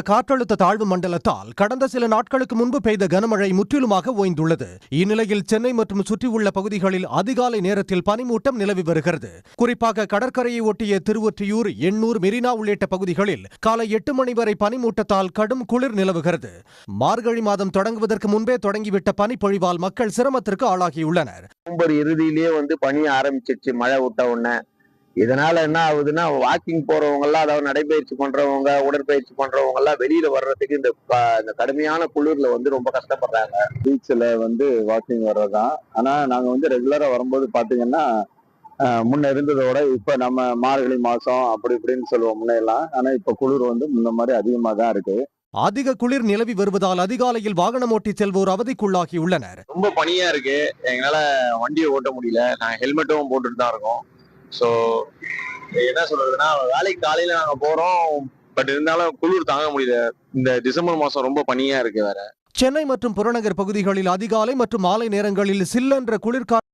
காற்றழுத்த தாழ்வு மண்டலத்தால் கடந்த சில நாட்களுக்கு முன்பு பெய்த கனமழை முற்றிலுமாக ஓய்ந்துள்ளது. இந்நிலையில் சென்னை மற்றும் சுற்றியுள்ள பகுதிகளில் அதிகாலை நேரத்தில் பனிமூட்டம் நிலவி வருகிறது. குறிப்பாக கடற்கரையை ஒட்டிய திருவொற்றியூர் எண்ணூர் மெரினா உள்ளிட்ட பகுதிகளில் காலை எட்டு மணி வரை பனிமூட்டத்தால் கடும் குளிர் நிலவுகிறது. மார்கழி மாதம் தொடங்குவதற்கு முன்பே தொடங்கிவிட்ட பனிப்பொழிவால் மக்கள் சிரமத்திற்கு ஆளாகியுள்ளனர். நவம்பர் இறுதியிலேயே வந்து பனி ஆரம்பிச்சிருச்சு. மழை விட்ட உடனே இதனால என்ன ஆகுதுன்னா வாக்கிங் போறவங்க எல்லாம் அதாவது நடைபயிற்சி பண்றவங்க உடற்பயிற்சி பண்றவங்க எல்லாம் வெளியில வர்றதுக்கு இந்த இந்த கடுமையான குளிர்ல வந்து ரொம்ப கஷ்டப்படுறாங்க. பீச்சில் வந்து வாக்கிங் வர்றதுதான். ஆனா நாங்க வந்து ரெகுலரா வரும்போது பாத்தீங்கன்னா முன்ன இருந்ததோட இப்ப நம்ம மார்கழி மாசம் அப்படி இப்படின்னு சொல்லுவோம் முன்னையெல்லாம். ஆனா இப்ப குளிர் வந்து முன்ன மாதிரி அதிகமா தான் இருக்கு. அதிக குளிர் நிலவி வருவதால் அதிகாலையில் வாகனம் ஓட்டி செல்வோர் அவதிக்குள்ளாகியுள்ளனர் ரொம்ப பனியா இருக்கு. எங்களால வண்டியை ஓட்ட முடியல. நாங்க ஹெல்மெட்டும் போட்டுட்டு தான் இருக்கோம். ஸோ என்ன சொல்றதுன்னா வேலைக்கு காலையில நாங்க போறோம். பட் இருந்தாலும் குளிர் தாங்க முடியல. இந்த டிசம்பர் மாசம் ரொம்ப பனியா இருக்கு வேற. சென்னை மற்றும் புறநகர் பகுதிகளில் அதிகாலை மற்றும் மாலை நேரங்களில் சில்லென்ற குளிர்கால